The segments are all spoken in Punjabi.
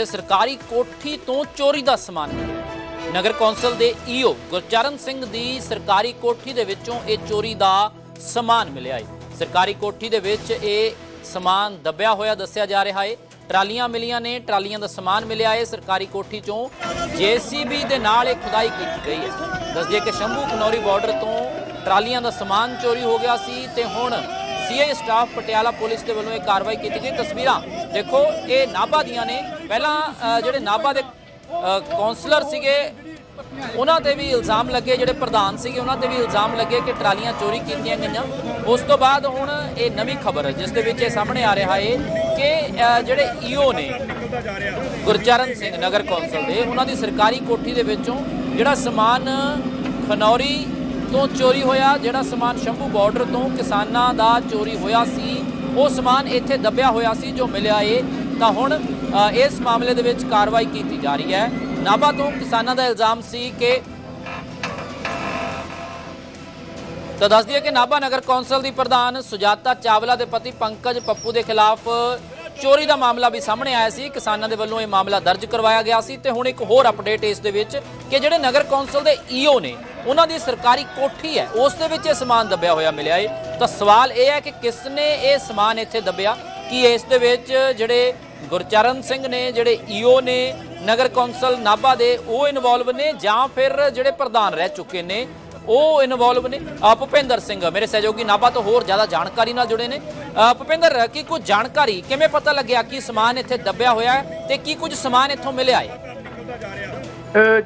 ਇੱਥੇ ਸਰਕਾਰੀ ਕੋਠੀ ਤੋਂ ਚੋਰੀ ਦਾ ਸਮਾਨ ਮਿਲਿਆ। ਨਗਰ ਕੌਂਸਲ ਦੇ ਈਓ ਗੁਰਚਰਨ ਸਿੰਘ ਦੀ ਸਰਕਾਰੀ ਕੋਠੀ ਦੇ ਵਿੱਚੋਂ ਇਹ ਚੋਰੀ ਦਾ ਸਮਾਨ ਮਿਲਿਆ ਹੈ ਸਰਕਾਰੀ ਕੋਠੀ ਦੇ ਵਿੱਚ ਇਹ ਸਮਾਨ ਦੱਬਿਆ ਹੋਇਆ ਦੱਸਿਆ ਜਾ ਰਿਹਾ ਹੈ ਟਰਾਲੀਆਂ ਮਿਲੀਆਂ ਨੇ, ਟਰਾਲੀਆਂ ਦਾ ਸਮਾਨ ਮਿਲਿਆ ਹੈ ਸਰਕਾਰੀ ਕੋਠੀ ਚੋਂ। ਜੀਸੀਬੀ ਦੇ ਨਾਲ ਇਹ ਖੁਦਾਈ ਕੀਤੀ ਗਈ ਹੈ ਦੱਸਦੇ ਕਿ ਸ਼ੰਭੂ ਕਨੌਰੀ ਬਾਰਡਰ ਤੋਂ ਟਰਾਲੀਆਂ ਦਾ ਸਮਾਨ ਚੋਰੀ ਹੋ ਗਿਆ ਸੀ ਤੇ ਹੁਣ ਸੀਆਈ ਸਟਾਫ ਪਟਿਆਲਾ ਪੁਲਿਸ ਦੇ ਵੱਲੋਂ ਇਹ ਕਾਰਵਾਈ ਕੀਤੀ ਗਈ। ਤਸਵੀਰਾਂ ਦੇਖੋ ਇਹ ਨਾਭਾ ਦੀਆਂ ਨੇ। ਪਹਿਲਾਂ ਜਿਹੜੇ ਨਾਭਾ ਦੇ ਅ, ਕਾਉਂਸਲਰ ਸੀਗੇ ਉਹਨਾਂ ਤੇ ਵੀ ਇਲਜ਼ਾਮ ਲੱਗੇ। ਜਿਹੜੇ ਪ੍ਰਧਾਨ ਸੀਗੇ ਉਹਨਾਂ ਤੇ ਵੀ ਇਲਜ਼ਾਮ ਲੱਗੇ ਕਿ ਟਰਾਲੀਆਂ ਚੋਰੀ ਕੀਤੀਆਂ ਗਈਆਂ। ਉਸ ਤੋਂ ਬਾਅਦ ਹੁਣ ਇਹ ਨਵੀਂ ਖਬਰ ਹੈ ਜਿਸ ਦੇ ਵਿੱਚ ਇਹ ਸਾਹਮਣੇ ਆ ਰਿਹਾ ਹੈ ਕਿ ਅ, ਜਿਹੜੇ ਈਓ ਨੇ ਗੁਰਚਰਨ ਸਿੰਘ ਨਗਰ ਕੌਂਸਲ ਦੇ ਉਹਨਾਂ ਦੀ ਸਰਕਾਰੀ ਕੋਠੀ ਦੇ ਵਿੱਚੋਂ ਜਿਹੜਾ ਸਮਾਨ ਖਨੌਰੀ ਤੋਂ ਚੋਰੀ ਹੋਇਆ, ਜਿਹੜਾ ਸਮਾਨ ਸ਼ੰਭੂ ਬਾਰਡਰ ਤੋਂ ਕਿਸਾਨਾਂ ਦਾ ਚੋਰੀ ਹੋਇਆ ਸੀ, ਉਹ ਸਮਾਨ ਇੱਥੇ ਦੱਬਿਆ ਹੋਇਆ ਸੀ, ਜੋ ਮਿਲਿਆ ਏ, ਤਾਂ ਹੁਣ ਇਸ ਮਾਮਲੇ ਦੇ ਵਿੱਚ ਕਾਰਵਾਈ ਕੀਤੀ ਜਾ ਰਹੀ ਹੈ। ਨਾਭਾ ਤੋਂ ਕਿਸਾਨਾਂ ਦਾ ਇਲਜ਼ਾਮ ਸੀ ਕਿ ਤਾਂ ਦੱਸ ਦਈਏ ਕਿ ਨਾਭਾ ਨਗਰ ਕੌਂਸਲ ਦੀ ਪ੍ਰਧਾਨ ਸੁਜਾਤਾ ਚਾਵਲਾ ਦੇ ਪਤੀ ਪੰਕਜ ਪੱਪੂ ਦੇ ਖਿਲਾਫ ਚੋਰੀ ਦਾ ਮਾਮਲਾ ਵੀ ਸਾਹਮਣੇ ਆਇਆ ਸੀ। ਕਿਸਾਨਾਂ ਦੇ ਵੱਲੋਂ ਇਹ ਮਾਮਲਾ ਦਰਜ ਕਰਵਾਇਆ ਗਿਆ ਸੀ ਤੇ ਹੁਣ ਇੱਕ ਹੋਰ ਅਪਡੇਟ ਇਸ ਦੇ ਵਿੱਚ ਕਿ ਜਿਹੜੇ ਨਗਰ ਕੌਂਸਲ ਦੇ ਈਓ ਨੇ ਉਹਨਾਂ ਦੀ ਸਰਕਾਰੀ ਕੋਠੀ ਹੈ, ਉਸ ਦੇ ਵਿੱਚ ਇਹ ਸਮਾਨ ਦੱਬਿਆ ਹੋਇਆ ਮਿਲਿਆ ਏ। ਤਾਂ ਸਵਾਲ ਇਹ ਹੈ ਕਿ ਕਿਸ ਨੇ ਇਹ ਸਮਾਨ ਇੱਥੇ ਦੱਬਿਆ? ਕਿ ਇਸ ਦੇ ਵਿੱਚ ਜਿਹੜੇ ਗੁਰਚਰਨ ਸਿੰਘ ਨੇ, ਜਿਹੜੇ ਈਓ ਨੇ, ਨਗਰ ਕੌਂਸਲ ਨਾਭਾ ਦੇ, ਉਹ ਇਨਵੋਲਵ ਨੇ ਜਾਂ ਫਿਰ ਜਿਹੜੇ ਪ੍ਰਧਾਨ ਰਹਿ ਚੁੱਕੇ ਨੇ, ਉਹ ਇਨਵੋਲਵ ਨੇ? ਭੁਪਿੰਦਰ ਸਿੰਘ, ਮੇਰੇ ਸਹਿਯੋਗੀ ਨਾਭਾ ਤੋਂ ਹੋਰ ਜ਼ਿਆਦਾ ਜਾਣਕਾਰੀ ਨਾਲ ਜੁੜੇ ਨੇ। ਭੁਪਿੰਦਰ, ਕੀ ਕੁਝ ਜਾਣਕਾਰੀ, ਕਿਵੇਂ ਪਤਾ ਲੱਗਿਆ ਕਿ ਸਮਾਨ ਇੱਥੇ ਦੱਬਿਆ ਹੋਇਆ ਹੈ ਤੇ ਕੀ ਕੁਝ ਸਮਾਨ ਇੱਥੋਂ ਮਿਲਿਆ ਹੈ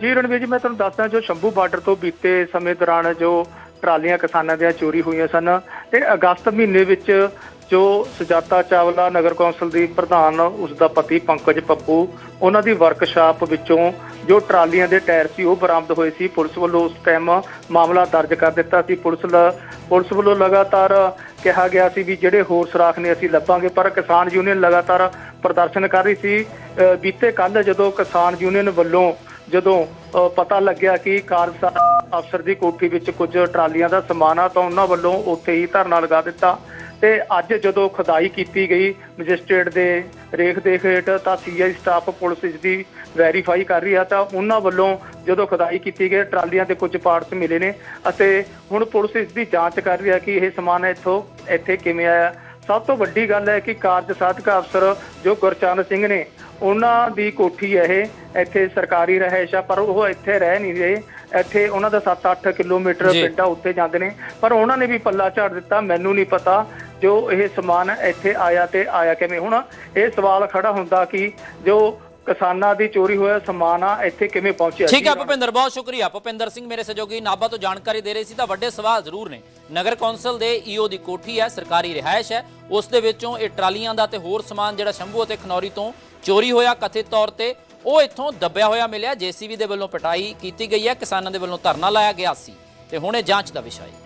ਜੀ ਰਣਵੀਰ ਜੀ, ਮੈਂ ਤੁਹਾਨੂੰ ਦੱਸਦਾ ਜੋ ਸ਼ੰਭੂ ਬਾਰਡਰ ਤੋਂ ਬੀਤੇ ਸਮੇਂ ਦੌਰਾਨ ਜੋ ਟਰਾਲੀਆਂ ਕਿਸਾਨਾਂ ਦੀਆਂ ਚੋਰੀ ਹੋਈਆਂ ਸਨ ਤੇ ਅਗਸਤ ਮਹੀਨੇ ਵਿੱਚ ਜੋ ਸੁਜਾਤਾ ਚਾਵਲਾ ਨਗਰ ਕੌਂਸਲ ਦੀ ਪ੍ਰਧਾਨ, ਉਸ ਦਾ ਪਤੀ ਪੰਕਜ ਪੱਪੂ, ਉਹਨਾਂ ਦੀ ਵਰਕਸ਼ਾਪ ਵਿੱਚੋਂ ਜੋ ਟਰਾਲੀਆਂ ਦੇ ਟਾਇਰ ਸੀ, ਉਹ ਬਰਾਮਦ ਹੋਏ ਸੀ। ਪੁਲਿਸ ਵੱਲੋਂ ਉਸ ਟਾਈਮ ਮਾਮਲਾ ਦਰਜ ਕਰ ਦਿੱਤਾ ਸੀ। ਪੁਲਿਸ ਲ- ਪੁਲਿਸ ਵੱਲੋਂ ਲਗਾਤਾਰ ਕਿਹਾ ਗਿਆ ਸੀ ਵੀ ਜਿਹੜੇ ਹੋਰ ਸੁਰਾਖ ਨੇ ਅਸੀਂ ਲੱਭਾਂਗੇ, ਪਰ ਕਿਸਾਨ ਯੂਨੀਅਨ ਲਗਾਤਾਰ ਪ੍ਰਦਰਸ਼ਨ ਕਰ ਰਹੀ ਸੀ। ਬੀਤੇ ਕੱਲ ਜਦੋਂ ਕਿਸਾਨ ਯੂਨੀਅਨ ਵੱਲੋਂ ਜਦੋਂ ਪਤਾ ਲੱਗਿਆ ਕਿ ਕਾਰਜਸਾਰ ਅਫਸਰ ਦੀ ਕੋਠੀ ਵਿੱਚ ਕੁਝ ਟਰਾਲੀਆਂ ਦਾ ਸਮਾਨ ਆ ਤਾਂ ਉਹਨਾਂ ਵੱਲੋਂ ਉੱਥੇ ਹੀ ਧਰਨਾ ਲਗਾ ਦਿੱਤਾ। ਤੇ ਅੱਜ ਜਦੋਂ ਖੁਦਾਈ ਕੀਤੀ ਗਈ, ਮੈਜਿਸਟ੍ਰੇਟ ਦੇ ਰੇਖ ਦੇਖ ਹੇਠ ਤਾਂ ਸੀਆਈ ਸਟਾਫ ਪੁਲਿਸ ਇਸ ਦੀ ਵੈਰੀਫਾਈ ਕਰ ਰਹੀ ਆ ਤਾਂ ਉਹਨਾਂ ਵੱਲੋਂ ਜਦੋਂ ਖੁਦਾਈ ਕੀਤੀ ਗਈ, ਟਰਾਲੀਆਂ ਦੇ ਕੁਝ ਪਾਰਟਸ ਮਿਲੇ ਨੇ ਅਤੇ ਹੁਣ ਪੁਲਿਸ ਇਸ ਦੀ ਜਾਂਚ ਕਰ ਰਹੀ ਹੈ ਕਿ ਇਹ ਸਮਾਨ ਇੱਥੋਂ, ਇੱਥੇ ਕਿਵੇਂ ਆਇਆ। ਸਭ ਤੋਂ ਵੱਡੀ ਗੱਲ ਹੈ ਕਿ ਕਾਰਜ ਸਾਧਕ ਅਫਸਰ ਜੋ ਗੁਰਚਰਨ ਸਿੰਘ ਨੇ ਉਹਨਾਂ ਦੀ ਕੋਠੀ ਇਹ ਇੱਥੇ ਸਰਕਾਰੀ ਰਹਿائش ਆ ਪਰ ਉਹ ਇੱਥੇ ਰਹਿ ਨਹੀਂ ਰਹੇ। ਇੱਥੇ ਉਹਨਾਂ ਦਾ 7-8 ਕਿਲੋਮੀਟਰ ਪਿੰਡਾ ਉੱਤੇ ਜਾਂਦੇ ਨੇ। ਪਰ ਉਹਨਾਂ ਨੇ ਵੀ ਪੱਲਾ ਝਾੜ ਦਿੱਤਾ ਮੈਨੂੰ ਨਹੀਂ ਪਤਾ ਜੋ ਇਹ ਸਮਾਨ ਇੱਥੇ ਆਇਆ ਤੇ ਆਇਆ ਕਿਵੇਂ। ਹੁਣ ਇਹ ਸਵਾਲ ਖੜਾ ਹੁੰਦਾ ਕਿ ਜੋ ਕਿਸਾਨਾਂ ਦੀ ਚੋਰੀ ਹੋਇਆ ਸਮਾਨ ਆ ਇੱਥੇ ਕਿਵੇਂ ਪਹੁੰਚਿਆ? ਠੀਕ ਹੈ? ਭੁਪਿੰਦਰ ਬਹੁਤ ਸ਼ੁਕਰੀਆ। ਭੁਪਿੰਦਰ ਸਿੰਘ ਮੇਰੇ ਸਹਿਯੋਗੀ ਨਾਭਾ ਤੋਂ ਜਾਣਕਾਰੀ ਦੇ ਰਹੇ ਸੀ ਤਾਂ ਵੱਡੇ ਸਵਾਲ ਜ਼ਰੂਰ ਨੇ। ਨਗਰ ਕੌਂਸਲ ਦੇ ਈਓ ਦੀ ਕੋਠੀ ਹੈ ਸਰਕਾਰੀ ਰਿਹਾਇਸ਼ ਹੈ। ਉਸ ਦੇ ਵਿੱਚੋਂ ਇਹ ਟਰਾਲੀਆਂ ਦਾ ਤੇ ਹੋਰ ਸਮਾਨ ਜਿਹੜਾ ਸ਼ੰਭੂ ਅਤੇ ਖਨੌਰੀ ਤੋਂ ਚੋਰੀ ਹੋਇਆ ਕਥਿਤ ਤੌਰ ਤੇ ਉਹ ਇੱਥੋਂ ਦੱਬਿਆ ਹੋਇਆ ਮਿਲਿਆ। ਜੀਸੀਬੀ ਦੇ ਵੱਲੋਂ ਪਟਾਈ ਕੀਤੀ ਗਈ ਹੈ ਕਿਸਾਨਾਂ ਦੇ ਵੱਲੋਂ ਧਰਨਾ ਲਾਇਆ ਗਿਆ ਸੀ। ਤੇ ਹੁਣ ਇਹ ਜਾਂਚ ਦਾ ਵਿਸ਼ਾ ਹੈ।